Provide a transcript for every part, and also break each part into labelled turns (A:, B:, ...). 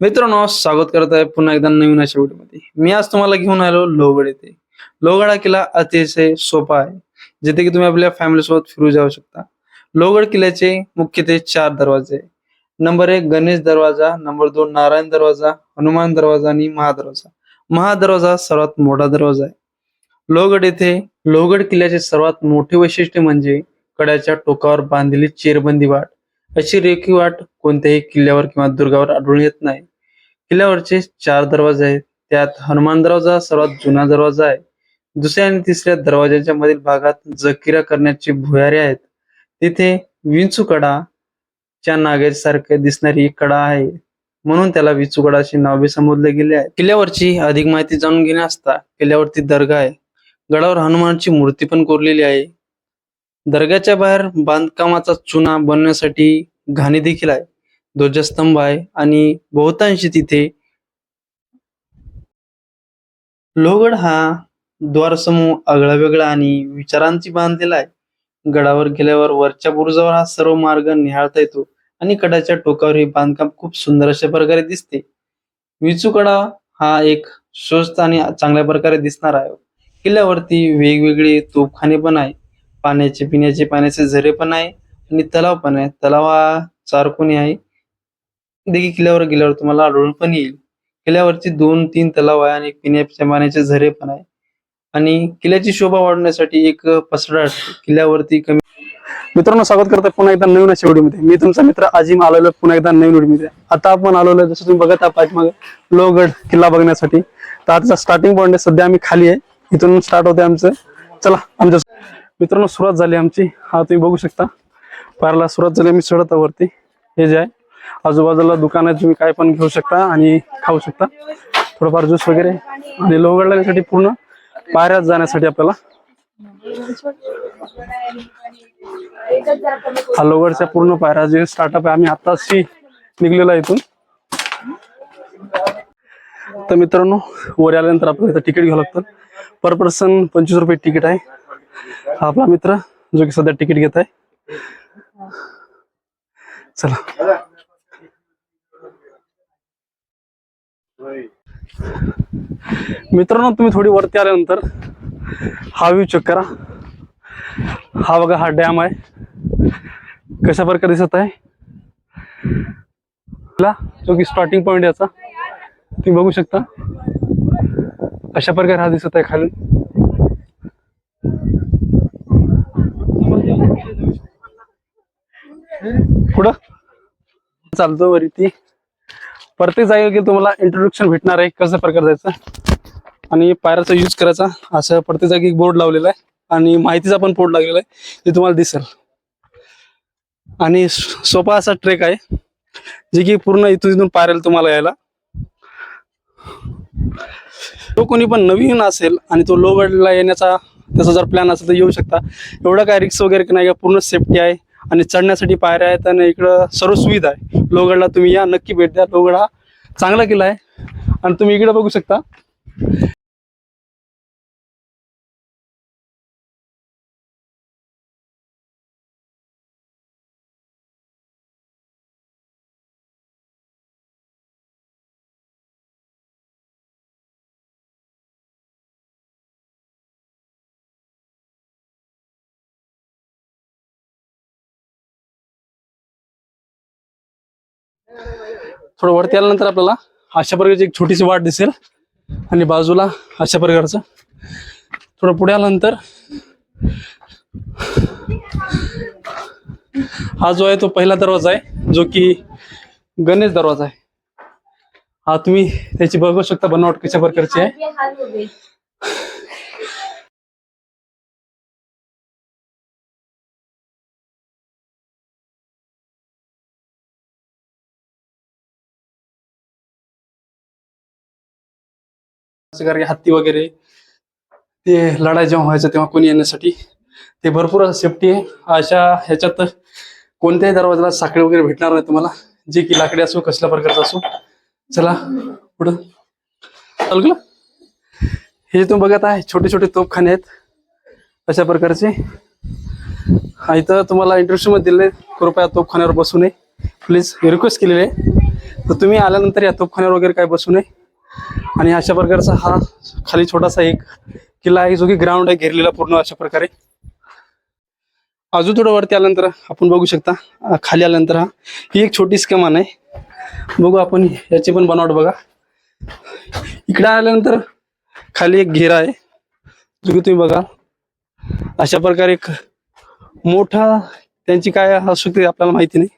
A: मित्रांनो स्वागत करत आहे पुन्हा एकदा नवीन अशा व्हिडिओमध्ये. मी आज तुम्हाला घेऊन आलो लोहगड येथे. लोहगड हा किल्ला अतिशय सोपा आहे जिथे की तुम्ही आपल्या फॅमिली सोबत फिरू जाऊ शकता. लोहगड किल्ल्याचे मुख्य ते चार दरवाजे आहे. नंबर एक गणेश दरवाजा. नंबर दोन नारायण दरवाजा. हनुमान दरवाजा आणि महादरवाजा. महादरवाजा सर्वात मोठा दरवाजा आहे. लोहगड येथे लोहगड किल्ल्याचे सर्वात मोठे वैशिष्ट्य म्हणजे कड्याच्या टोकावर बांधलेली चेरबंदी वाट. अशी रेखी वाट कोणत्याही किल्ल्यावर किंवा दुर्गावर आढळून येत नाही. किल्ल्यावरचे चार दरवाजे आहेत. त्यात हनुमान दरवाजा सर्वात जुना दरवाजा आहे. दुसऱ्या आणि तिसऱ्या दरवाजाच्या मधील भागात जकिरा करण्याची भुयारे आहेत. तिथे विंचू कडा च्या नागेसारखे दिसणारी एक कडा आहे. म्हणून त्याला विंचू कडा असे नाव बी संबोधले गेले आहे किल्ल्यावरची अधिक माहिती जाणून घेण्यासता किल्ल्यावरती दर्गा आहे. गडावर हनुमानची मूर्ती पण कोरलेली आहे. दर्ग्याच्या बाहेर बांधकामाचा चुना बनवण्यासाठी घाणी देखील आहे. ध्वजस्तंभ आहे आणि बहुतांशी तिथे लोहगड हा द्वारसमूह आगळा वेगळा आणि विचारांची बांधलेला आहे. गडावर गेल्यावर वरच्या बुरुजावर हा सर्व मार्ग निहाळता येतो आणि कडाच्या टोकावर हे बांधकाम खूप सुंदर अशा प्रकारे दिसते. विचूकडा हा एक स्वस्त आणि चांगल्या प्रकारे दिसणार आहे. किल्ल्यावरती वेगवेगळे तोफखाने पण आहे. पाण्याचे पिण्याचे पाण्याचे झरे पण आहे आणि तलाव पण आहे. तलाव हा चारकोनी आहे. देखील किल्ल्यावर गेल्यावर तुम्हाला आढळून पण येईल. किल्ल्यावरती दोन तीन तलाव आहे आणि पिण्याच्या पाण्याचे झरे पण आहे. आणि किल्ल्याची शोभा वाढवण्यासाठी एक पसरा किल्ल्यावरती कमी
B: मित्रांनो स्वागत करतो पुन्हा एकदा नवीन अशा व्हिडिओमध्ये. मी तुमचा मित्र अजिम आलेलो पुन्हा एकदा नवीन व्हिडिओमध्ये. आता आपण आलेलो जसं तुम्ही बघत आहात पाठीमागे लोहगड किल्ला बघण्यासाठी. तर आता स्टार्टिंग पॉईंट आहे सध्या आम्ही खाली आहे. इथून स्टार्ट होते आमचं. चला आमच्या मित्रांनो सुरुवात झाली आमची. हा तुम्ही बघू शकता. पारला सुरुवात झाली आम्ही चढत वरती हे जे आहे आजूबाजूला दुकान आहे तुम्ही काय पण घेऊ शकता आणि खाऊ शकता. थोडंफार ज्यूस वगैरे आणि लोहगड लागण्यासाठी पूर्ण पायऱ्यात जाण्यासाठी आपल्याला हा लोहगडच्या पूर्ण पायऱ्या जे स्टार्टअप आहे आम्ही आताशी निघलेला इथून. तर मित्रांनो वर आल्यानंतर आपल्याला इथं तिकीट घ्यावं लागतं. पर पर्सन पंचवीस रुपये तिकीट आहे. हा आपला मित्र जो की सध्या तिकीट घेत आहे. चला. मित्रांनो तुम्ही थोडी वरती आल्यानंतर हा व्ह्यू चेक करा. हा बघा हा डॅम आहे. कशा प्रकारे दिसत आहे? जो की स्टार्टिंग पॉइंट याचा. तुम्ही बघू शकता. अशा प्रकारे हा दिसत आहे खाली पुढं? चालतो वरती. प्रत्येक जागेवर तुम्हाला इंट्रोडक्शन भेटणार आहे. कसं प्रकार जायचं? आणि पायराचा यूज करायचा. असं प्रत्येक जागी बोर्ड लावलेला आहे. आणि माहितीचा पण बोर्ड लागलेला आहे. ते तुम्हाला दिसेल. आणि सोपा असा ट्रेक आहे. जे की पूर्ण इथून इथून पायरेल तुम्हाला यायला. तो कोणी पण नवीन असेल आणि तो लोगडला येण्याचा त्याचा जर प्लॅन असेल तर येऊ शकता. एवढं काय रिक्स वगैरे नाही का? पूर्ण सेफ्टी आहे. आणि चढण्यासाठी पायऱ्या आहेत आणि इकडं सर्व सुविधा आहे. लोगडला तुम्ही या नक्की भेट द्या. लोगड हा चांगला किल्ला आहे. आणि तुम्ही इकडं बघू शकता. थोडं वरती आल्यानंतर आपल्याला अशा प्रकारची एक छोटीशी वाट दिसेल आणि बाजूला अशा प्रकारचं थोडं पुढे आल्यानंतर हा जो आहे तो पहिला दरवाजा आहे जो की गणेश दरवाजा आहे हा तुम्ही त्याची बघू शकता बनावट कशा प्रकारची आहे कारण की हत्ती वगैरे ते लढाई जेव्हा व्हायचं तेव्हा कोणी येण्यासाठी ते भरपूर सेफ्टी आहे. अशा ह्याच्यात कोणत्याही दरवाजाला साखळी वगैरे भेटणार नाही तुम्हाला. जे की लाकडी असो कसल्या प्रकारचं असो. चला पुढं. चालू हे तुम्ही बघत आहे छोटे छोटे तोपखाने आहेत. अशा प्रकारचे. हा इथं तुम्हाला इंटरव्ह्यूमध्ये दिले कृपया तोपखान्यावर बसू नये. प्लीज रिक्वेस्ट केलेली आहे. तर तुम्ही आल्यानंतर या तोफखान्यावर वगैरे काय बसू नये. आणि अशा प्रकारचा हा खाली छोटासा एक किल्ला आहे जो की ग्राउंड आहे घेरलेला पूर्ण अशा प्रकारे. अजून थोडं वरती आल्यानंतर आपण बघू शकता खाली आल्यानंतर हा ही एक छोटी कमान आहे. बघू आपण याची पण बनावट बघा. इकडे आल्यानंतर खाली एक घेरा आहे जो की तुम्ही बघा. अशा प्रकारे एक मोठा त्यांची काय असू ते आपल्याला माहिती नाही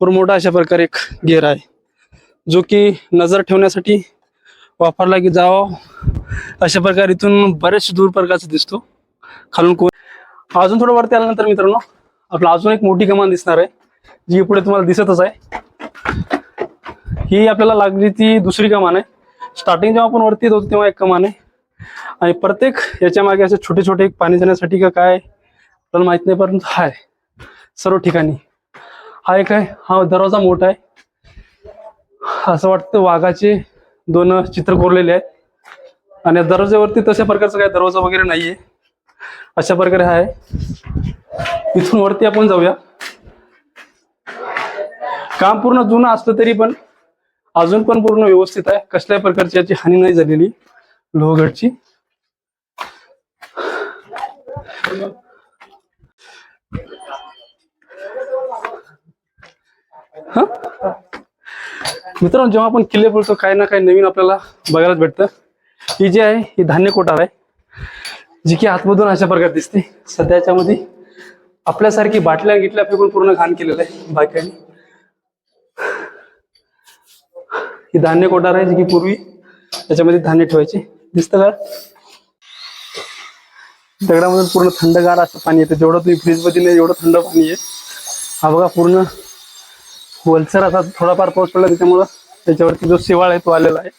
B: पण मोठा अशा प्रकारे एक घेरा आहे जो की नजर ठेवण्यासाठी वापरला की जावं. अशा प्रकारे इथून बरेच दूर प्रकारचा दिसतो. खालून को अजून थोडं वरती आल्यानंतर मित्रांनो आपला अजून एक मोठी कमान दिसणार आहे जी पुढे तुम्हाला दिसतच आहे. ही आपल्याला लागली ती दुसरी कमान आहे. स्टार्टिंग जेव्हा आपण वरती येत होतो तेव्हा एक कमान आहे. आणि प्रत्येक याच्या मागे असे छोटे छोटे पाणी जाण्यासाठी का काय आपल्याला माहीत नाही परंतु हाय सर्व ठिकाणी. हा एक आहे हा दरवाजा मोठा आहे. असं वाटतं वाघाचे दोन चित्र कोरलेले आहेत. आणि या दरवाज्यावरती तशा प्रकारचा काय दरवाजा वगैरे नाहीये. अशा प्रकारे हा आहे. इथून वरती आपण जाऊया. काम पूर्ण जुनं असलं तरी पण अजून पण पूर्ण व्यवस्थित आहे. कसल्याही प्रकारची याची हानी नाही झालेली लोहगडची. मित्रांनो जेव्हा आपण किल्ले बोलतो काही ना काही नवीन आपल्याला बघायला भेटतं. ही जी आहे ही धान्य कोठार आहे जी की आतमधून अशा प्रकारे दिसते. सध्याच्या मध्ये आपल्यासारखी बाटल्या गिटल्या फेकून पूर्ण घाण केलेलं आहे बायकांनी ही धान्य कोठार आहे जी की पूर्वी त्याच्यामध्ये धान्य ठेवायचे. दिसतं का? दगडामधून पूर्ण थंडगार असं पाणी येतं. जेवढं तुम्ही फ्रीजमध्ये नाही एवढं थंड पाणी आहे. हा बघा पूर्ण वलसर आता थोडाफार पाऊस पडला त्याच्यामुळं त्याच्यावरती जो शिवाळ आहे तो आलेला आहे.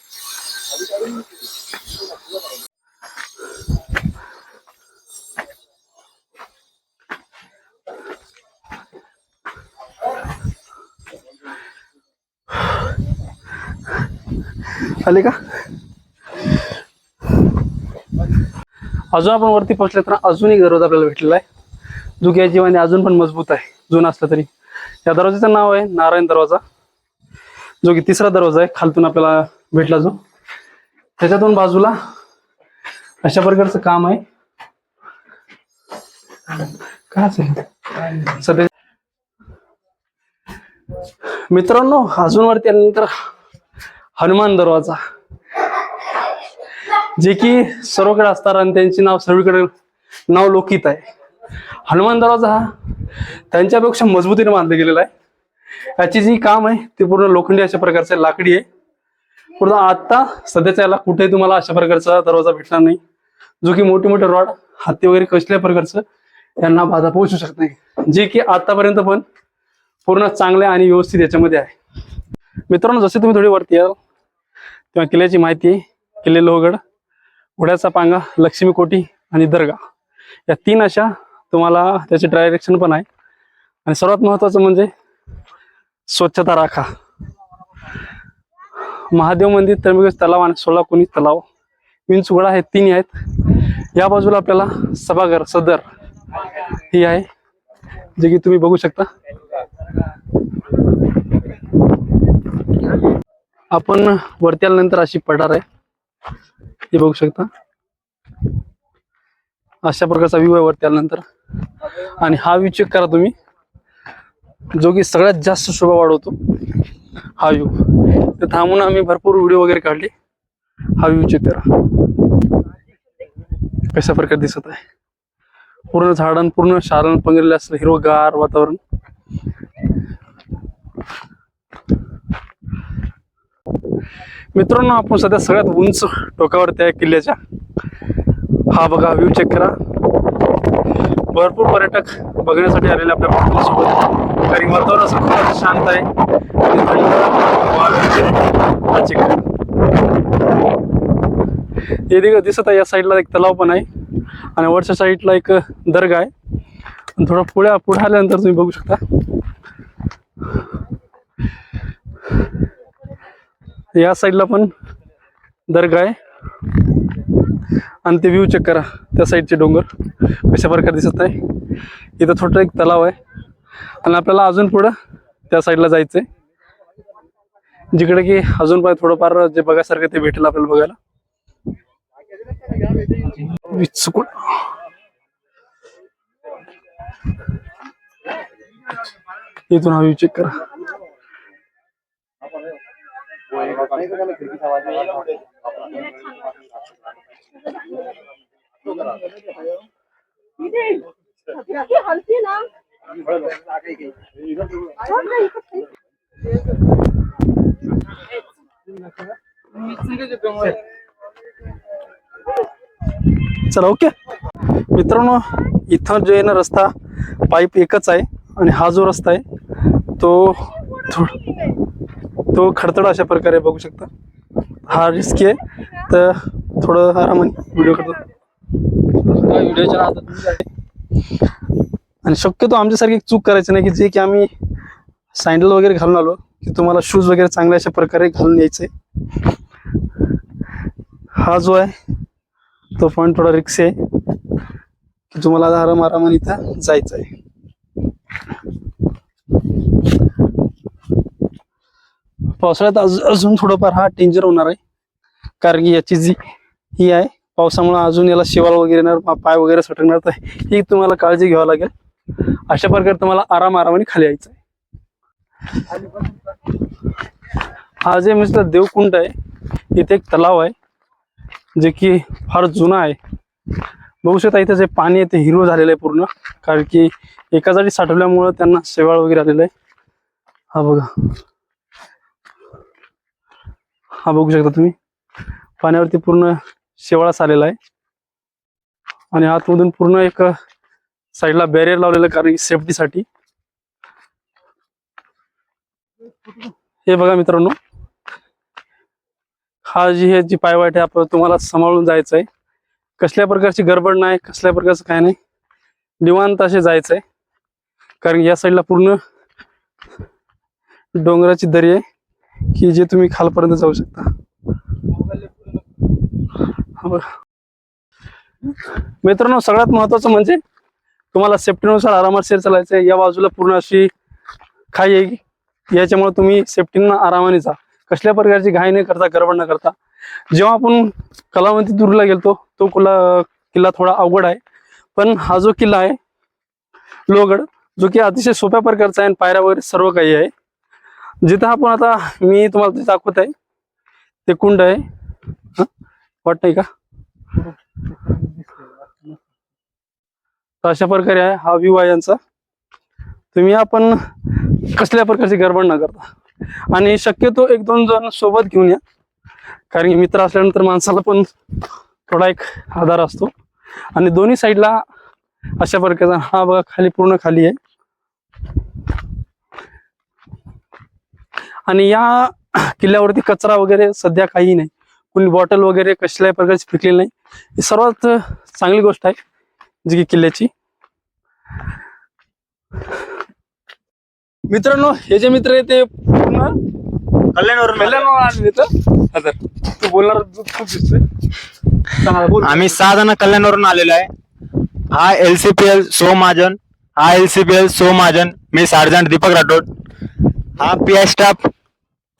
B: आले का? अजून आपण वरती पोहोचले तर अजून एक दरवाजा आपल्याला भेटलेला आहे. जो की या जीवाने अजून पण मजबूत आहे. जुना असला तरी. या दरवाजाचं नाव आहे नारायण दरवाजा. जो की तिसरा दरवाजा आहे. खालतून आपल्याला भेटला जो. त्याच्या दोन बाजूला अशा प्रकारचं काम आहे. काय असेल? सध्या मित्रांनो अजून वरती आल्यानंतर हनुमान दरवाजा. जे की सर्वकडे असतात आणि त्यांचे नाव सर्वीकडे नाव लोकित आहे. हनुमान दरवाजा हा. त्यांच्यापेक्षा मजबूतीने बांधला गेलेला आहे. याची जी काम आहे ते पूर्ण लोखंडी अशा प्रकारचे लाकडी आहे. पूर्ण आता सध्याच्या याला कुठेही तुम्हाला अशा प्रकारचा दरवाजा भेटणार नाही. जो की मोठे मोठे रॉड हत्ती वगैरे कसल्या प्रकारचं यांना बाधा पोहोचू शकत नाही. जे की आतापर्यंत पण पूर्ण चांगले आणि व्यवस्थित याच्यामध्ये आहे. मित्रांनो जसे तुम्ही थोडी वरती याल तेव्हा किल्ल्याची माहिती किल्ले लोहगड घोड्याचा पांगा लक्ष्मी कोटी आणि दर्गा. या तीन अशा तुम्हाला त्याचे डायरेक्शन पण आहे. आणि सर्वात महत्वाचं म्हणजे स्वच्छता राखा. महादेव मंदिर त्र्यंबकेश तलाव आणि सोलाकुनी तलाव विंचुगडा हे तिन्ही आहेत. या बाजूला आपल्याला सभागर सदर ही आहे जे की तुम्ही बघू शकता. आपण वरती आल्यानंतर अशी पठार आहे. हे बघू शकता. अशा प्रकारचा व्ह्यू आहे वरती आल्यानंतर. आणि हा व्ह्यू चेक करा तुम्ही. जो की सगळ्यात जास्त शोभा वाढवतो. हा व्ह्यू. तर थांबून आम्ही भरपूर व्हिडिओ वगैरे काढले. हा व्ह्यू चेक करा. कशा प्रकारे दिसत आहे. पूर्ण झाडण पूर्ण शारण पंगरले असलं हिरवगार वातावरण. मित्रांनो आपण सध्या सगळ्यात उंच टोकावरती आहे किल्ल्याच्या. हा बघा व्ह्यू चेक करा. भरपूर पर्यटक बघण्यासाठी आलेले आपल्या महाराष्ट्रासोबत कारण वातावरण असं खूप शांत आहे. हे देखील दिसत आहे या साईडला एक तलाव पण आहे. आणि वरच्या साईडला एक दर्गा आहे. आणि थोडं पुढे पुढे आल्यानंतर तुम्ही बघू शकता. या साईडला पण दर्गा आहे. आणि ते व्ह्यू चेक करा. त्या साईडचे डोंगर. कशा प्रकारे दिसत आहे. इथं छोटं एक तलाव आहे. आणि आपल्याला अजून पुढं त्या साईडला जायचंय. जिकडे की अजून पण थोडंफार जे बघायसारखं ते भेटेल आपल्याला बघायला. इथून हा चेक करा.
C: ना
B: चला ओके. मित्रांनो इथं जो आहे ना रस्ता पाईप एकच आहे आणि हा जो रस्ता आहे तो तो खडतड अशा प्रकारे बघू शकता. हा रिस्की आहे. तर थोडं आरामाने व्हिडिओ करतो. आणि शक्यतो आमच्यासारखी चूक करायची नाही की जे की आम्ही सँडल वगैरे घालून आलो की तुम्हाला शूज वगैरे चांगल्या अशा प्रकारे घालून यायचे. हा जो आहे तो पॉईंट थोडा रिक्स आहे की तुम्हाला आराम आरामाने इथं जायचं आहे पावसाळ्यात अजून थोडंफार हा डेंजर होणार आहे कारण की याची जी ही आहे पावसामुळे अजून याला शिवाल वगैरे येणार पाय वगैरे सटकणार तर ही तुम्हाला काळजी घ्यावी लागेल. अशा प्रकारे तुम्हाला आराम आरामाने खाली यायचं आहे. हा जे म्हणजे देवकुंड आहे इथे एक तलाव आहे जे की फार जुना आहे. बघू शकता इथे जे पाणी आहे ते हिरवं झालेलं आहे पूर्ण कारण की एका जागी साठवल्यामुळं त्यांना शेवाळ वगैरे आलेलं आहे. हा बघा. हा बघू शकता तुम्ही. पाण्यावरती पूर्ण शेवाळाच आलेला आहे. आणि आतमधून पूर्ण एक साईडला बॅरियर लावलेलं कारण की सेफ्टीसाठी हे बघा मित्रांनो. हा जी हे जी पायवाट आहे आपण तुम्हाला सांभाळून जायचं आहे. कसल्या प्रकारची गडबड नाही कसल्या प्रकारचं काय नाही. निवांत असे जायचं आहे. कारण या साईडला पूर्ण डोंगराची दरी आहे की जे तुम्ही खालपर्यंत जाऊ शकता. मित्रांनो सगळ्यात महत्वाचं म्हणजे तुम्हाला सेफ्टीनुसार आरामात शेर चालायचं आहे या बाजूला पूर्ण अशी खाई आहे. याच्यामुळे तुम्ही सेफ्टीनं आरामाने जा. कसल्या प्रकारची घाई न करता गडबड न करता. जेव्हा आपण कलावंती दूरला गेलतो तो कुला किल्ला थोडा अवघड आहे. पण हा जो किल्ला आहे लोहगड जो की अतिशय सोप्या प्रकारचा आहे आणि पायऱ्या वगैरे सर्व काही आहे. जिथं आपण आता मी तुम्हाला ते दाखवत आहे ते कुंड आहे. वाट वाटत नाही का? तर अशा प्रकारे आहे हा व्ह्यू आहे यांचा. तुम्ही आपण कसल्या प्रकारची गडबड न करता? आणि शक्यतो एक दोन जण सोबत घेऊन या. कारण की मित्र असल्यानंतर माणसाला पण थोडा एक आधार असतो. आणि दोन्ही साईडला अशा प्रकारचा हा बघा खाली पूर्ण खाली आहे. आणि या किल्ल्यावरती कचरा वगैरे सध्या काही नाही. कुणी बॉटल वगैरे कसल्याही प्रकारची फेकलेली नाही. ही सर्वात चांगली गोष्ट आहे जी की किल्ल्याची. मित्रांनो हे जे मित्र आहे ते पूर्ण
D: कल्याणवरून
B: आले. हा तर, तू बोलणार खूप दिसतोय.
D: आम्ही सहा जण कल्याणवरून आलेलो आहे. हा एल सी पी एल सो महाजन हा एल सी पी एल सो महाजन मी सार्जंट दीपक राठोड हा P I staff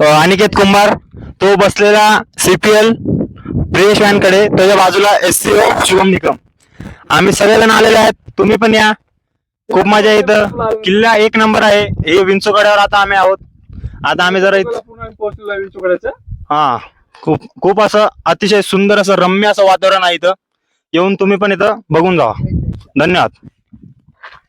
D: Aniket Kumbhar तो बसलेला सीपीएल प्रियेश वॅनकडे त्याच्या बाजूला S C O Shubham Nikam. आम्ही सगळेजण आलेले आहेत. तुम्ही पण या. खूप मजा इथं किल्ला एक नंबर आहे. हे विंचुकड्यावर आता आम्ही आहोत. आता आम्ही जरा इथं हा खूप खूप असं अतिशय सुंदर असं रम्य असं वातावरण आहे इथं. येऊन तुम्ही पण इथं बघून जावा. धन्यवाद.